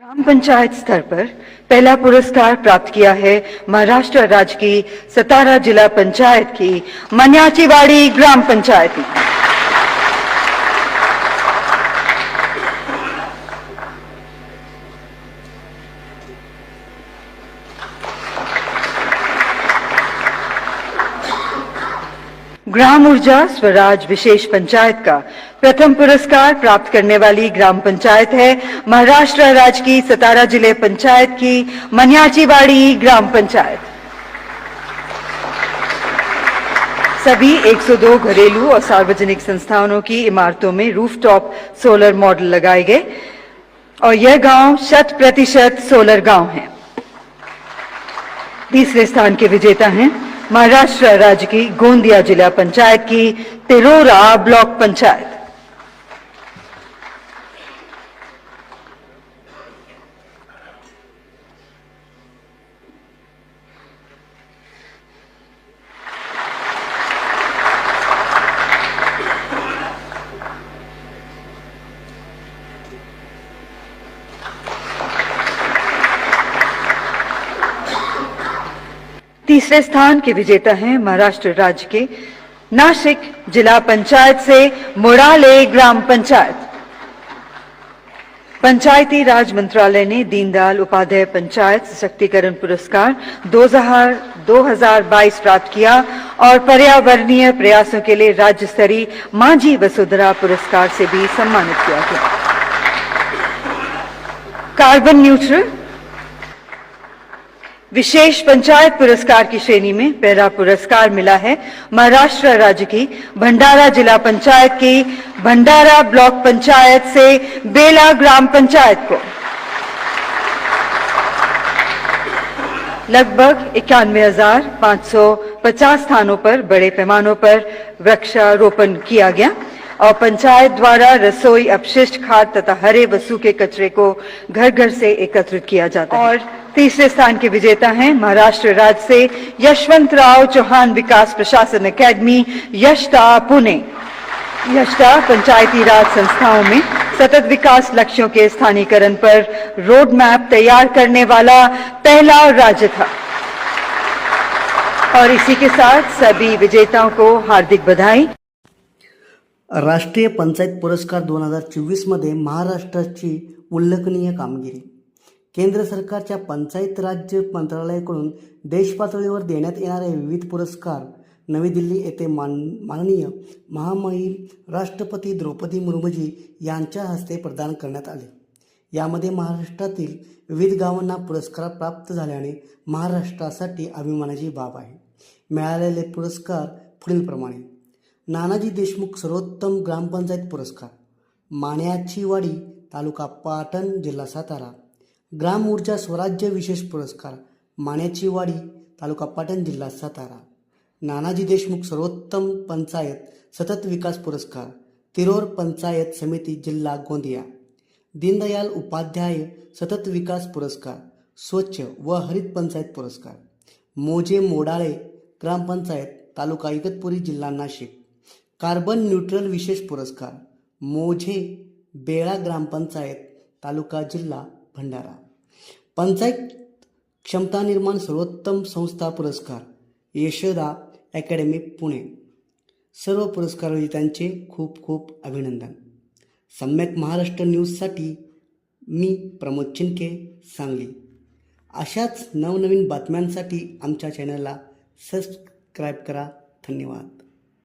ग्राम पंचायत स्तर पर पहला पुरस्कार प्राप्त किया है महाराष्ट्र राज्य की सतारा जिला पंचायत की मन्याचीवाड़ी ग्राम पंचायत ने ग्राम ऊर्जा स्वराज विशेष पंचायत का प्रथम पुरस्कार प्राप्त करने वाली ग्राम पंचायत है। महाराष्ट्र राज्य की सतारा ज़िले पंचायत की मनियाचीवाड़ी ग्राम पंचायत। सभी 102 घरेलू और सार्वजनिक संस्थानों की इमारतों में रूफटॉप सोलर मॉडल लगाए गए और यह गाँव शत प्रतिशत सोलर गाँव है। तीसरे स्थान के विजेता हैं महाराष्ट्र राज्य की गोंदिया जिला पंचायत की तिरोरा ब्लॉक पंचायत। तीसरे स्थान के विजेता हैं महाराष्ट्र राज्य के नासिक जिला पंचायत से मोराले ग्राम पंचायत। पंचायती राज मंत्रालय ने दीनदयाल उपाध्याय पंचायत सशक्तिकरण पुरस्कार 2000 2022 प्राप्त किया और पर्यावरणीय प्रयासों के लिए राज्य स्तरीय मांझी वसुंधरा पुरस्कार से भी सम्मानित किया गया। कार्बन न्यूट्रल विशेष पंचायत पुरस्कार की श्रेणी में पहला पुरस्कार मिला है महाराष्ट्र राज्य की भंडारा जिला पंचायत की भंडारा ब्लॉक पंचायत से बेला ग्राम पंचायत को। लगभग इक्यानवे हज़ार पाँच सौ पचास स्थानों पर बड़े पैमानों पर वृक्षारोपण किया गया। और पंचायत द्वारा रसोई अपशिष्ट खाद तथा हरे वस्तु के कचरे को घर घर से एकत्रित किया जाता है। और तीसरे स्थान के विजेता हैं महाराष्ट्र राज्य से यशवंत राव चौहान विकास प्रशासन अकेडमी यशता पुणे। यशता पंचायती राज संस्थाओं में सतत विकास लक्ष्यों के स्थानीकरण पर रोड मैप तैयार करने वाला पहला राज्य था। और इसी के साथ सभी विजेताओं को हार्दिक बधाई। राष्ट्रीय पंचायत पुरस्कार दोन हजार चोवीसमध्ये महाराष्ट्राची उल्लेखनीय कामगिरी. केंद्र सरकारच्या पंचायत राज्य मंत्रालयाकडून देशपातळीवर देण्यात येणारे विविध पुरस्कार नवी दिल्ली येथे मान माननीय महामहिम राष्ट्रपती द्रौपदी मुर्मूजी यांच्या हस्ते प्रदान करण्यात आले. यामध्ये महाराष्ट्रातील विविध गावांना पुरस्कार प्राप्त झाल्याने महाराष्ट्रासाठी अभिमानाची बाब आहे. मिळालेले पुरस्कार पुढीलप्रमाणे. नानाजी देशमुख सर्वोत्तम ग्रामपंचायत पुरस्कार. माण्याची वाडी तालुका पाटण जिल्हा सातारा. ग्राम ऊर्जा स्वराज्य विशेष पुरस्कार. माण्याची वाडी तालुका पाटण जिल्हा सातारा. नानाजी देशमुख सर्वोत्तम पंचायत सतत विकास पुरस्कार. तिरोर पंचायत समिती जिल्हा गोंदिया. दीनदयाल उपाध्याय सतत विकास पुरस्कार. स्वच्छ व हरित पंचायत पुरस्कार. मोजे मोडाळे ग्रामपंचायत तालुका इगतपुरी जिल्हा नाशिक. कार्बन न्यूट्रल विशेष पुरस्कार मोझे बेळा ग्रामपंचायत तालुका जिल्हा भंडारा. पंचायत क्षमता निर्माण सर्वोत्तम संस्था पुरस्कार यशोदा अकॅडमी पुणे. सर्व पुरस्कार विजेत्यांचे खूप खूप अभिनंदन. सम्यक महाराष्ट्र न्यूजसाठी मी प्रमोद चिनके सांगली. अशाच नवनवीन बातम्यांसाठी आमच्या चॅनलला सबस्क्राईब करा. धन्यवाद.